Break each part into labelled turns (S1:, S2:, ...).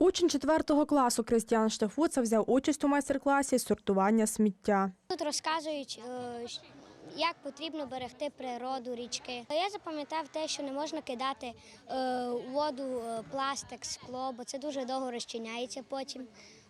S1: Учень 4 класу Кристіан Штефуца взяв участь у майстер-класі сортування сміття.
S2: Тут розказують, е, як потрібно берегти природу, річки. Я запам'ятав те, що не можна кидати е, воду е, пластик, скло, бо це дуже довго розчиняється потім.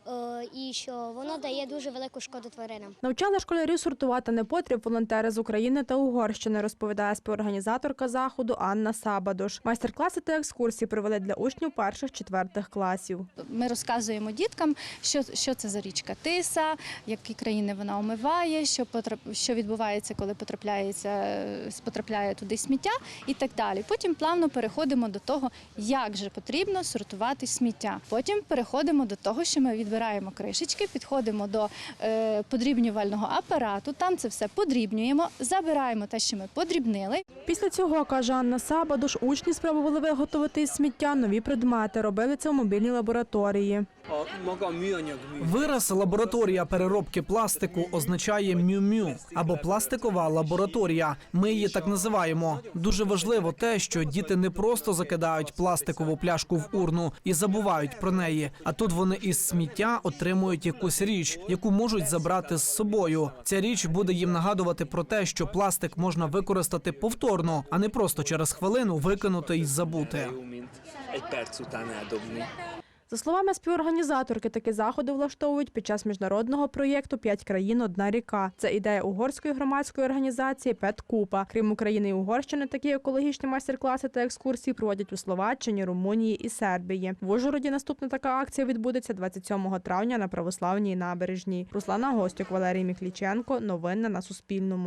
S2: Е, І що воно дає дуже велику шкоду тваринам.
S1: Навчали школярів сортувати непотріб волонтери з України та Угорщини, розповідає співорганізаторка заходу Анна Сабадош. Майстер-класи та екскурсії провели для учнів перших-четвертих класів.
S3: Ми розказуємо діткам, що, що це за річка Тиса, які країни вона омиває, що потрап, що відбувається, коли потрапляється, е, потрапляє туди сміття і так далі. Потім плавно переходимо до того, як же потрібно сортувати сміття. Потім переходимо до того, що ми відбираємо кришечки, підходимо до е, подрібнювального апарату. Там це все подрібнюємо, забираємо те, що ми подрібнили,
S1: Після цього, каже Анна Сабадуш, учні спробували виготовити із сміття нові предмети. Робили це у мобільній лабораторії.
S4: Вираз лабораторія переробки пластику означає мю-мю або пластикова лабораторія. Ми її так називаємо. Дуже важливо те, що діти не просто закидають пластикову пляшку в урну і забувають про неї. А тут вони із сміття отримують якусь річ, яку можуть забрати з собою. Ця річ буде їм нагадувати про те, що пластик можна використати повторно, а не просто через хвилину викинути і забути.
S1: За словами співорганізаторки, такі заходи влаштовують під час міжнародного проєкту П'ять країн одна ріка. Це ідея угорської громадської організації Петкупа. Крім України і Угорщини, такі екологічні майстер-класи та екскурсії проводять у Словаччині, Румунії і Сербії. В Ужгороді наступна така акція відбудеться 27 травня на православній набережній. Руслана Гостюк, Валерій Міхліченко. Новини на Суспільному.